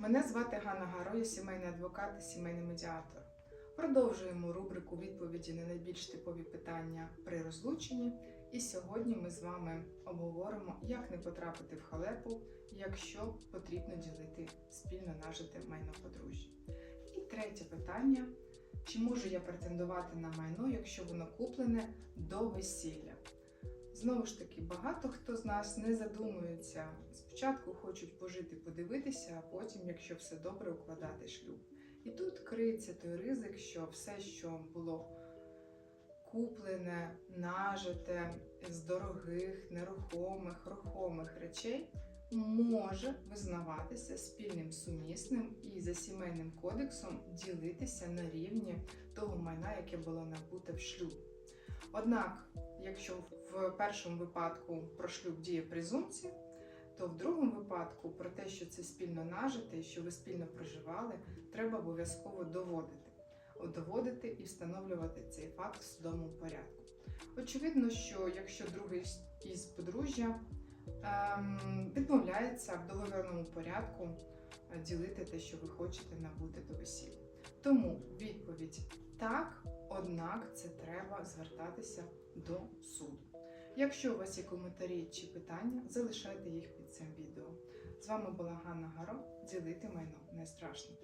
Мене звати Ганна Гаро, я сімейний адвокат і сімейний медіатор. Продовжуємо рубрику відповіді на найбільш типові питання при розлученні. І сьогодні ми з вами обговоримо, як не потрапити в халепу, якщо потрібно ділити спільно нажите майно подружжя. І третє питання: чи можу я претендувати на майно, якщо воно куплене до весілля? Знову ж таки, багато хто з нас не задумується. Спочатку хочуть пожити, подивитися, а потім, якщо все добре, укладати шлюб. І тут криється той ризик, що все, що було куплене, нажите з дорогих, нерухомих, рухомих речей, може визнаватися спільним сумісним і за сімейним кодексом ділитися на рівні того майна, яке було набуте в шлюб. Однак, якщо в першому випадку про шлюб діє презумпція, то в другому випадку про те, що це спільно нажите що ви спільно проживали, треба обов'язково доводити. Доводити і встановлювати цей факт в судовому порядку. Очевидно, що якщо другий із подружжя ем, відмовляється в договірному порядку е, ділити те, що ви хочете набути до весілля. Тому відповідь так, однак це треба звертатися до суду. Якщо у вас є коментарі чи питання, залишайте їх під цим відео. З вами була Ганна Гаро. Ділити майно не страшно.